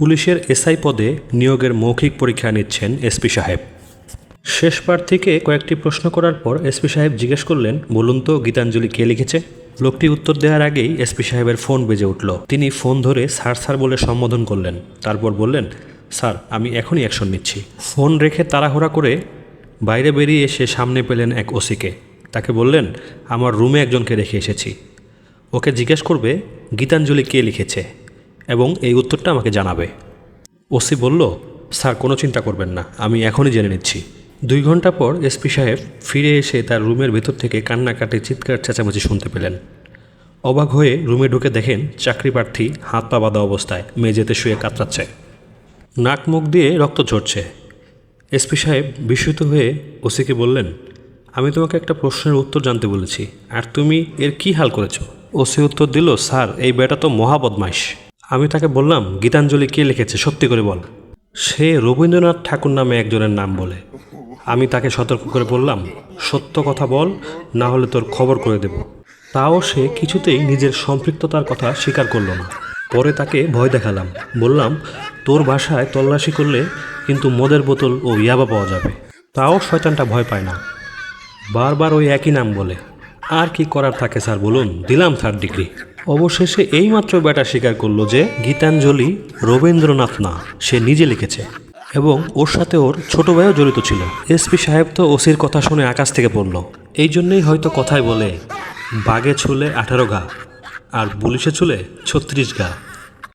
পুলিশের এসআই পদে নিয়োগের মৌখিক পরীক্ষা নিচ্ছেন এসপি সাহেব। শেষবার থেকে কয়েকটি প্রশ্ন করার পর এসপি সাহেব জিজ্ঞেস করলেন, বলুন তো, গীতাঞ্জলি কে লিখেছে? লোকটি উত্তর দেওয়ার আগেই এসপি সাহেবের ফোন বেজে উঠল। তিনি ফোন ধরে, স্যার স্যার বলে সম্বোধন করলেন। তারপর বললেন, স্যার, আমি এখনই অ্যাকশন নিচ্ছি। ফোন রেখে তাড়াহুড়া করে বাইরে বেরিয়ে এসে সামনে পেলেন এক ওসিকে। তাকে বললেন, আমার রুমে একজনকে রেখে এসেছি। ওকে জিজ্ঞেস করবে, গীতাঞ্জলি কে লিখেছে? এবং এই উত্তরটা আমাকে জানাবে। ওসি বলল, স্যার, কোনো চিন্তা করবেন না, আমি এখনই জেনে নিচ্ছি। দুই ঘণ্টা পর এসপি সাহেব ফিরে এসে তার রুমের ভেতর থেকে কান্নাকাটি, চিৎকার, চেঁচামেচি শুনতে পেলেন। অবাক হয়ে রুমে ঢুকে দেখেন চাকরি প্রার্থী হাত পা বাঁধা অবস্থায়, মেঝেতে শুয়ে কাতরাচ্ছে। নাক মুখ দিয়ে রক্ত ঝরছে। এসপি সাহেব বিস্মিত হয়ে ওসিকে বললেন, আমি তোমাকে একটা প্রশ্নের উত্তর জানতে বলেছি, আর তুমি এর কি হাল করেছ? ওসি উত্তর দিল, স্যার, এই বেটা তো মহাবদমাইশ আমি তাকে বললাম, গীতাঞ্জলি কে লিখেছে? সত্যি করে বল। সে রবীন্দ্রনাথ ঠাকুর নামে একজনের নাম বলে। আমি তাকে সতর্ক করে বললাম, সত্য কথা বল, না হলে তোর খবর করে দেব। তাও সে কিছুতেই নিজের সম্পৃক্ততার কথা স্বীকার করল না। পরে তাকে ভয় দেখালাম। বললাম, তোর বাসায় তল্লাশি করলে কিন্তু মদের বোতল ও ইয়াবা পাওয়া যাবে। তাও শয়তানটা ভয় পায় না। বারবার ওই একই নাম বলে। আর কি করার থাকে স্যার, বলুন? দিলাম থার্ড ডিগ্রি। অবশেষে এইমাত্র ব্যাটা স্বীকার করল যে গীতাঞ্জলি রবীন্দ্রনাথ না, সে নিজে লিখেছে। এবং ওর সাথে ওর ছোট ভাইও জড়িত ছিল। এসপি সাহেব তো ওসির কথা শুনে আকাশ থেকে পড়ল। এই জন্যেই হয়তো কথায় বলে, বাগে ছুলে আঠারো গা, আর পুলিশে ছুলে ছত্রিশ ঘা